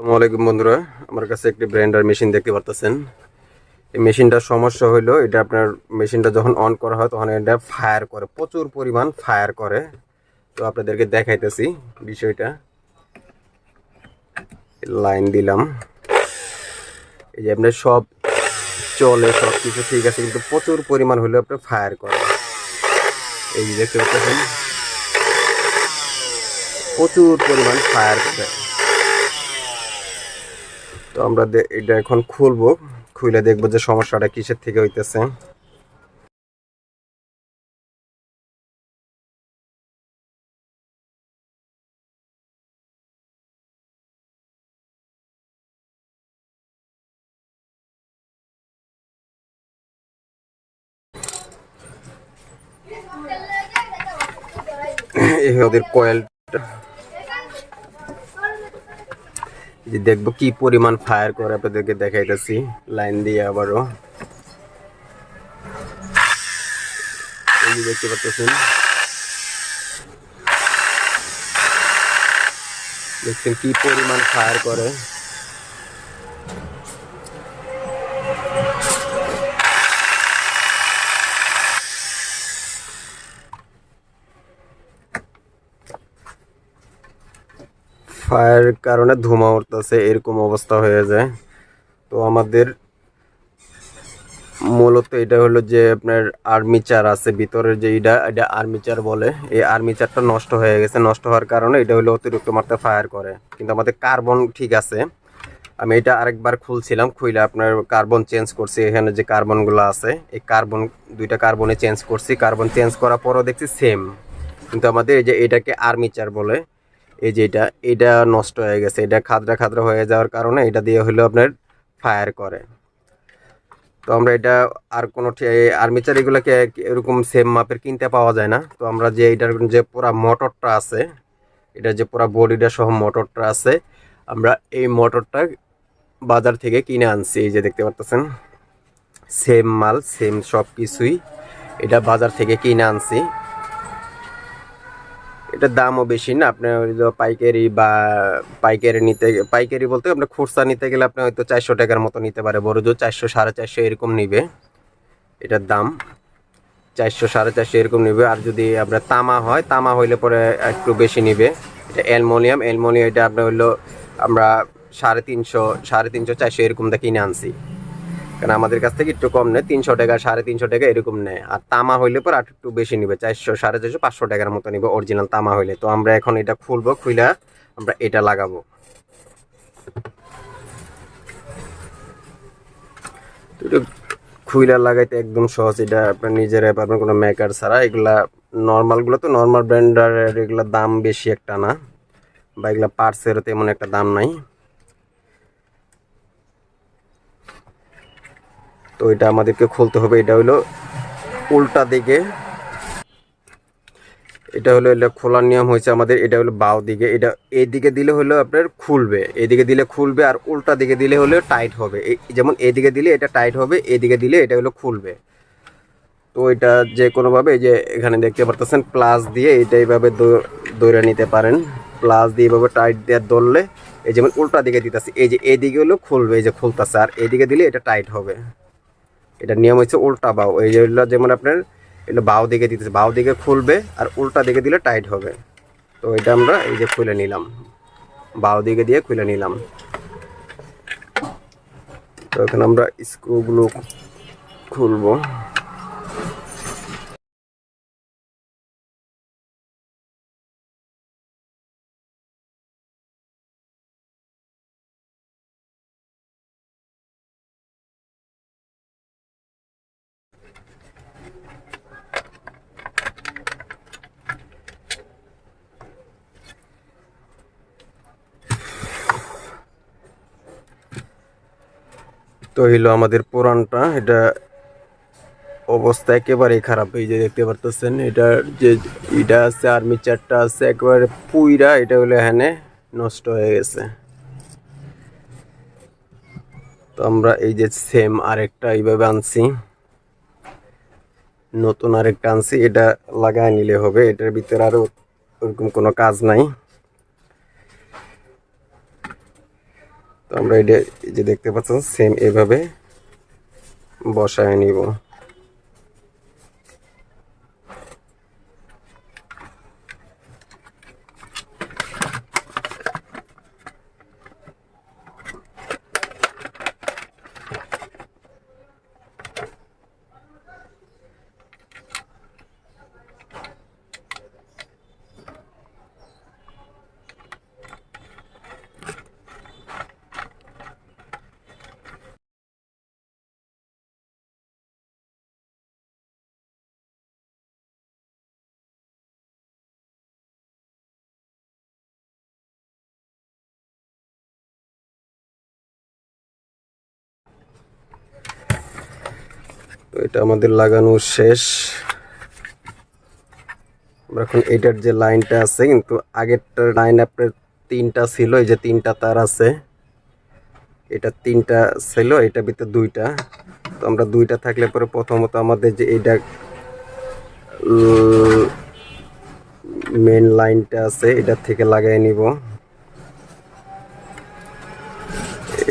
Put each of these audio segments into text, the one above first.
আসসালামু আলাইকুম বন্ধুরা। আমার কাছে একটি ব্র্যান্ডার মেশিন দেখতে পারতেছেন। এই মেশিনটার সমস্যা হলো এটা আপনার মেশিনটা যখন অন করা হয়, তখন এটা ফায়ার করে, প্রচুর পরিমাণ ফায়ার করে। তো আপনাদেরকে দেখাইতেছি বিষয়টা। লাইন দিলাম। এই যে আপনার সব চলে সব কিছু ঠিক আছে, কিন্তু প্রচুর পরিমাণ হলে আপনার ফায়ার করে। এই যে দেখতে পাচ্ছেন, প্রচুর পরিমাণ ফায়ার করে। তো আমরা এটা এখন খুলবো। খুলে দেখব যে সমস্যাটা কিসের থেকে হইতেছে। এই ওদের কয়েলটা। যে দেখব কি পরিমাণ ফায়ার করে, আপনাদেরকে দেখাইতেছি। লাইন দিয়ে আবারও। দেখতে পাচ্ছেন। দেখছেন কি পরিমাণ ফায়ার করে। ফায়ার কারণে ধোঁয়া উঠতেছে, এরকম অবস্থা হয়ে যায়। তো আমাদের মূলত এটা হলো যে আপনার আর্মিচার আছে, ভিতরের যে এটা এটা আর্মিচার বলে। এই আর্মিচারটা নষ্ট হয়ে গেছে, নষ্ট হওয়ার কারণে এটা হলো অতিরিক্ত মাত্রায় ফায়ার করে। কিন্তু আমাদের কার্বন ঠিক আছে। আমি এটা আরেকবার খুলছিলাম, খুইলে আপনার কার্বন চেঞ্জ করছি, এখানে যে কার্বনগুলো আছে, এই কার্বন, দুইটা কার্বনে চেঞ্জ করছি। কার্বন চেঞ্জ করার পরও দেখছি সেম। কিন্তু আমাদের এই যে এটাকে আর্মিচার বলে এই যে এটা এটা নষ্ট হয়ে গেছে, এটা খাদরা খাদরা হয়ে যাওয়ার কারণে এটা দিয়ে হলো আপনার ফায়ার করে। তো আমরা এটা আর কোনো আর্মিচার এগুলোকে এরকম সেম মাপের কিনতে পাওয়া যায় না। তো আমরা যে এটার যে পুরা মোটরটা আছে এটা যে পুরা বডিটা সহ মোটরটা আছে, আমরা এই মোটরটা বাজার থেকে কিনে আনছি। এই যে দেখতে পারতেছেন সেম মাল সেম সব কিছুই এটা বাজার থেকে কিনে আনছি। এটার দামও বেশি না। আপনার হইল পাইকারি বা পাইকারি নিতে পাইকারি বলতে আপনার খুচরা নিতে গেলে আপনি হয়তো চারশো টাকার মতো নিতে পারে। বড় জোর চারশো, সাড়ে চারশো এরকম নিবে। এটার দাম চারশো, সাড়ে চারশো এরকম নিবে। আর যদি আপনার তামা হয়, তামা হইলে পরে একটু বেশি নিবে। এটা অ্যালমোনিয়াম। অ্যালমোনিয়াম এটা আপনার হইল আমরা সাড়ে তিনশো সাড়ে তিনশো, চারশো এরকম দিয়ে কিনে আনছি। কারণ আমাদের কাছ থেকে একটু কম নেয়, তিনশো টাকা, সাড়ে তিনশো টাকা এরকম নেয়। আর তামা হইলে পর আর একটু বেশি নিবে, চারশো, সাড়ে চারশো, পাঁচশো টাকার মতো নিবে অরিজিনাল তামা হইলে। তো আমরা এখন এটা খুলবো, খুইলা আমরা এটা লাগাবো। খুইলা লাগাইতে একদম সহজ, এটা আপনার নিজেরাই পারবেন কোনো মেকার ছাড়া। এগুলা নর্মালগুলো তো নর্মাল ব্র্যান্ডারের এগুলোর দাম বেশি একটা না। বা এগুলা পার্টসেরও তেমন একটা দাম নাই। তো এটা আমাদেরকে খুলতে হবে। এটা হলো উল্টা দিকে। এটা হলো এটা খোলার নিয়ম হয়েছে আমাদের। এটা হলো বাও দিকে। এটা এই দিকে দিলে হলো আপনার খুলবে। এদিকে দিলে খুলবে আর উল্টা দিকে দিলে হলো টাইট হবে। যেমন এদিকে দিলে এটা টাইট হবে, এদিকে দিলে এটা হলো খুলবে। তো এটা যে কোনোভাবে যে এখানে দেখতে পারতেছেন প্লাস দিয়ে এটা এইভাবে দৌড়ে নিতে পারেন। প্লাস দিয়ে এইভাবে টাইট দিয়ে ধরলে, এই যেমন উল্টা দিকে দিতেছে, এই যে এদিকে হলো খুলবে, এই যে খুলতেছে। আর এদিকে দিলে এটা টাইট হবে। এটা নিয়ম হচ্ছে উল্টা বাউ। এই যেগুলো যেমন আপনার এগুলো বাউ দিকে দিতেছে, বাউ দিকে খুলবে আর উল্টা দিকে দিলে টাইট হবে। তো এটা আমরা এই যে খুলে নিলাম। বাউ দিকে দিয়ে খুলে নিলাম। তো এখানে আমরা স্ক্রুগুলো খুলবো। তো হইল আমাদের পুরানটা এটা অবস্থা একেবারেই খারাপ। এই যে দেখতে পারতেছেন এটার যে, এটা আছে আর্মি চারটা আছে, একেবারে পুইরা, এটা হলো এখানে নষ্ট হয়ে গেছে। তো আমরা এই যে সেম আরেকটা এইভাবে আনছি। নতুন আরেকটা আনছি, এটা লাগায় নিলে হবে, এটার ভিতরে আরও ওরকম কোনো কাজ নাই। তো আমরা এটা যে দেখতে পাচ্ছেন সেম এভাবে বসায় নিব। তো এটা আমাদের লাগানো শেষ। এখন এটার যে লাইনটা আছে, কিন্তু আগেরটার লাইন আপনার তিনটা ছিল, এই যে তিনটা তার আছে। এটা তিনটা ছিল এটা ভিতরে দুইটা। তো আমরা দুইটা থাকলে পরে প্রথমত আমাদের যে এইটা মেন লাইনটা আছে এটা থেকে লাগাই নিব।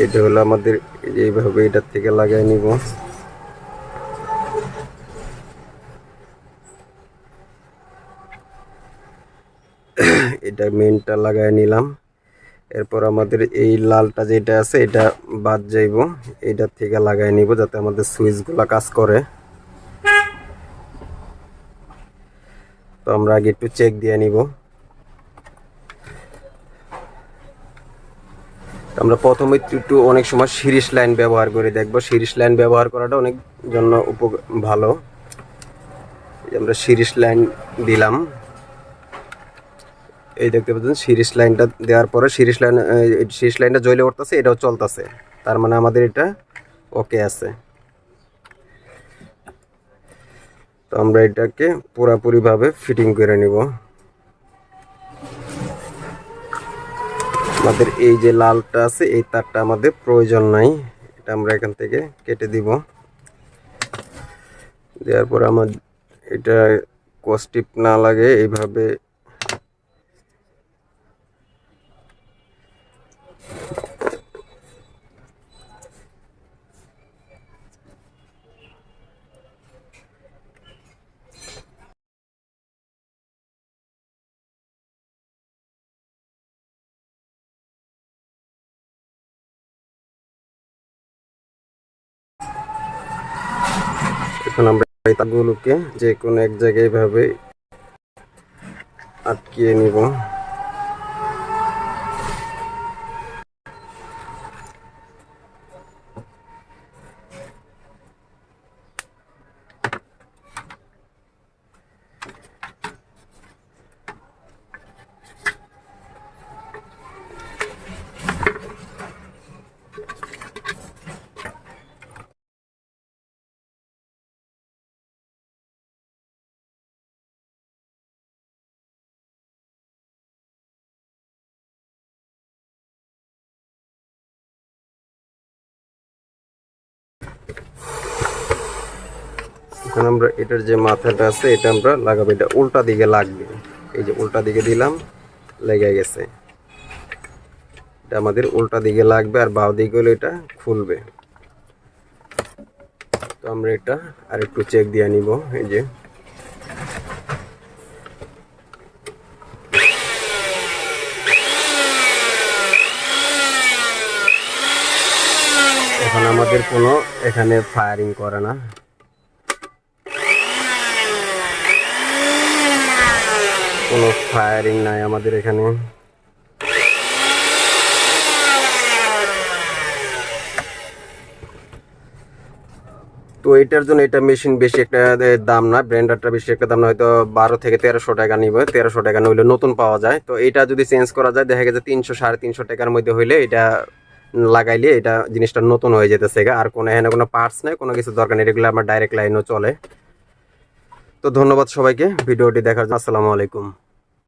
এটা হলো আমাদের, এইভাবে এটার থেকে লাগাই নিব। এটা মেনটা লাগাই নিলাম। এরপর আমাদের এই লালটা যেটা আছে, এটা বাদ যাইব। এটা থেকে লাগাই নিব যাতে আমাদের সুইচগুলো কাজ করে। তো আমরা আগে একটু চেক দিয়ে নিব। আমরা প্রথমে একটু অনেক সময় সিরিজ লাইন ব্যবহার করে দেখব। সিরিজ লাইন ব্যবহার করাটা অনেক জন্য উপ ভালো। আমরা সিরিজ লাইন দিলাম। এই দেখতে পাচ্ছেন, সিরিজ লাইনটা দেওয়ার পরে সিরিজ লাইন সিরিজ লাইনটা জ্বলে উঠতেছে, এটাও চলতেছে। তার মানে আমাদের এটা ওকে আছে। তো আমরা এটাকে পুরাপুরিভাবে ফিটিং করে নিব। আমাদের এই যে লালটা আছে, এই তারটা আমাদের প্রয়োজন নাই। এটা আমরা এখান থেকে কেটে দিব। দেওয়ার পর আমার এটা কস্টিপ না লাগে, এইভাবে এখন আমরা এই তারগুলোকে যে কোনো এক জায়গায় এভাবে আটকিয়ে নিব। এখন আমরা এটার যে মাথাটা আছে, এটা আমরা লাগাবো। এটা উল্টা দিকে লাগবে। এই যে উল্টা দিকে দিলাম, লেগে গেছে। এটা আমাদের উল্টা দিকে লাগবে আর বাও দিকে হলে এটা খুলবে। তো আমরা এটা আর একটু চেক দিয়ে নিব, এই যে। এখন আমাদের কোনো এখানে ফায়ারিং করে না। কোনো ফায়ারিং নাই আমাদের এখানে। তো এটার জন্য এটা মেশিন বেশি একটা দাম না, ব্র্যান্ডারটা বেশি একটা দাম না, হয়তো বারো থেকে তেরোশো টাকা নিবে, তেরোশো টাকা নইলে নতুন পাওয়া যায়। তো এটা যদি চেঞ্জ করা যায়, দেখা গেছে তিনশো, সাড়ে তিনশো টাকার মধ্যে হইলে এটা লাগাইলে এটা জিনিসটা নতুন হয়ে যেতেছে আর কোনো, এখানে কোনো পার্টস নেই, কোনো কিছু দরকার নেই, এগুলো আমার ডাইরেক্ট লাইনও চলে। তো ধন্যবাদ সবাইকে, ভিডিওটি দেখার জন্য, আসসালামু আলাইকুম।